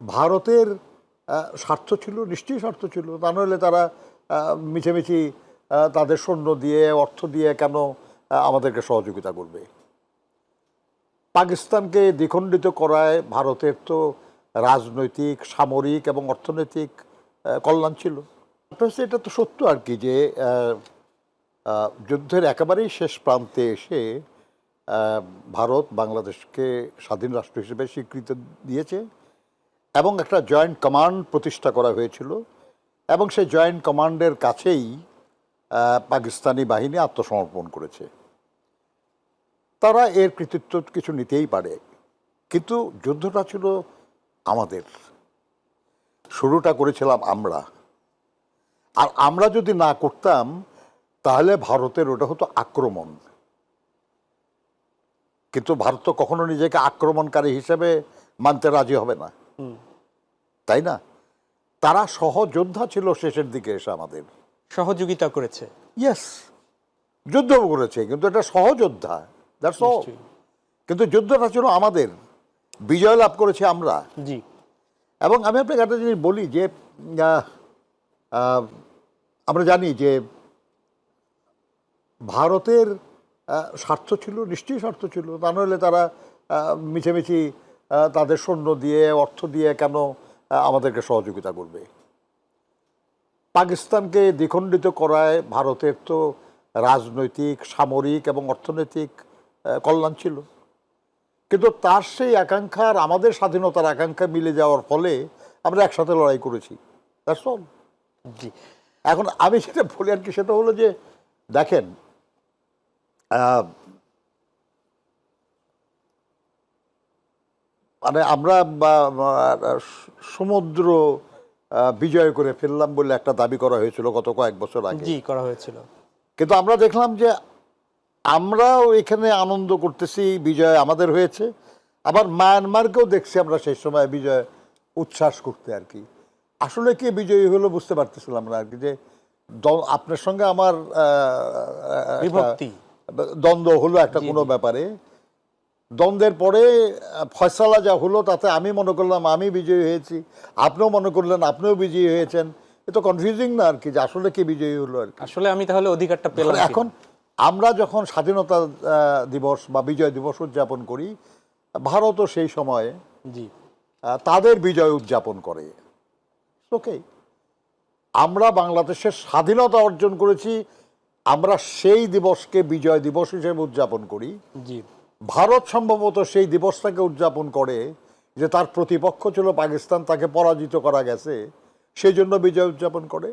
ভারতের স্বার্থ ছিল, নিশ্চয়ই স্বার্থ ছিল। তা নইলে তারা মিছিমিছি তাদের সৈন্য দিয়ে, অর্থ দিয়ে কেন আমাদেরকে সহযোগিতা করবে? পাকিস্তানকে দ্বিখণ্ডিত করায় ভারতের তো রাজনৈতিক, সামরিক এবং অর্থনৈতিক কল্যাণ ছিল। এটা তো সত্য আর কি যে যুদ্ধের একেবারেই শেষ প্রান্তে এসে ভারত বাংলাদেশকে স্বাধীন রাষ্ট্র হিসেবে স্বীকৃতি দিয়েছে। এবং একটা জয়েন্ট কমান্ড প্রতিষ্ঠা করা হয়েছিল এবং সেই জয়েন্ট কমান্ডের কাছেই পাকিস্তানি বাহিনী আত্মসমর্পণ করেছে। তারা এর কৃতিত্ব কিছু নিতেই পারে, কিন্তু যুদ্ধটা ছিল আমাদের। শুরুটা করেছিলাম আমরা। আর আমরা যদি না করতাম, তাহলে ভারতের ওটা হতো আক্রমণ। কিন্তু ভারত তো কখনো নিজেকে আক্রমণকারী হিসেবে মানতে রাজি হবে না। তাই না? তারা সহযোদ্ধা ছিল শেষের দিকে এসে আমাদের। সহযোগিতা করেছে। ইয়েস যুদ্ধ করেছে কিন্তু এটা সহযোদ্ধা দ্যাটস অল কিন্তু যুদ্ধটা ছিল আমাদের বিজয় লাভ করেছি আমরা। জি। এবং আমি আপনাকে একটা জিনিস বলি যে আমরা জানি যে ভারতের স্বার্থ ছিল নিশ্চয়ই স্বার্থ ছিল। তা নইলে তারা মিছিমিছি তাদের সৈন্য দিয়ে অর্থ দিয়ে কেন আমাদেরকে সহযোগিতা করবে। পাকিস্তানকে দ্বিখণ্ডিত করায় ভারতের তো রাজনৈতিক সামরিক এবং অর্থনৈতিক কল্যাণ ছিল। কিন্তু তার সেই আকাঙ্ক্ষা আর আমাদের স্বাধীনতার আকাঙ্ক্ষা মিলে যাওয়ার ফলে আমরা একসাথে লড়াই করেছি. জি। এখন আমি সেটা বলি আর কি সেটা হলো যে দেখেন মানে আমরা সমুদ্র বিজয় করে ফেললাম বলে একটা দাবি করা হয়েছিল গত কয়েক বছর আগে। জি করা হয়েছিল। কিন্তু আমরা দেখলাম যে আমরাও এখানে আনন্দ করতেছি বিজয় আমাদের হয়েছে। আবার মায়ানমারকেও দেখছি আমরা সেই সময় বিজয় উচ্ছ্বাস করতে আর কি। আসলে কি বিজয়ী হলো বুঝতে পারতেছিলাম না আর কি যে আপনার সঙ্গে আমার দ্বন্দ্ব হলো একটা কোনো ব্যাপারে। দ্বন্দ্বের পরে ফয়সালা যা হলো তাতে আমি মনে করলাম আমি বিজয়ী হয়েছি। আপনিও মনে করলেন আপনিও বিজয়ী হয়েছেন। এ তো কনফিউজিং না আর কি যে আসলে কি বিজয়ী হলো আর কি। আসলে আমি তাহলে অধিকারটা পেলাম এখন আমরা যখন স্বাধীনতা দিবস বা বিজয় দিবস উদযাপন করি ভারতও সেই সময়ে জি। তাদের বিজয় উদযাপন করে। ওকে আমরা বাংলাদেশের স্বাধীনতা অর্জন করেছি আমরা সেই দিবসকে বিজয় দিবস হিসেবে উদযাপন করি। জি। ভারত সম্ভবত সেই দিবসটাকে উদযাপন করে যে তার প্রতিপক্ষ ছিল পাকিস্তান, তাকে পরাজিত করা গেছে, সেই জন্য বিজয় উদযাপন করে।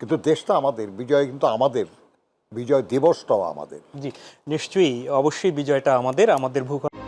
কিন্তু দেশটা আমাদের, বিজয় কিন্তু আমাদের, বিজয় দিবসটাও আমাদের। জি, নিশ্চয়ই, অবশ্যই বিজয়টা আমাদের আমাদের ভূখণ্ড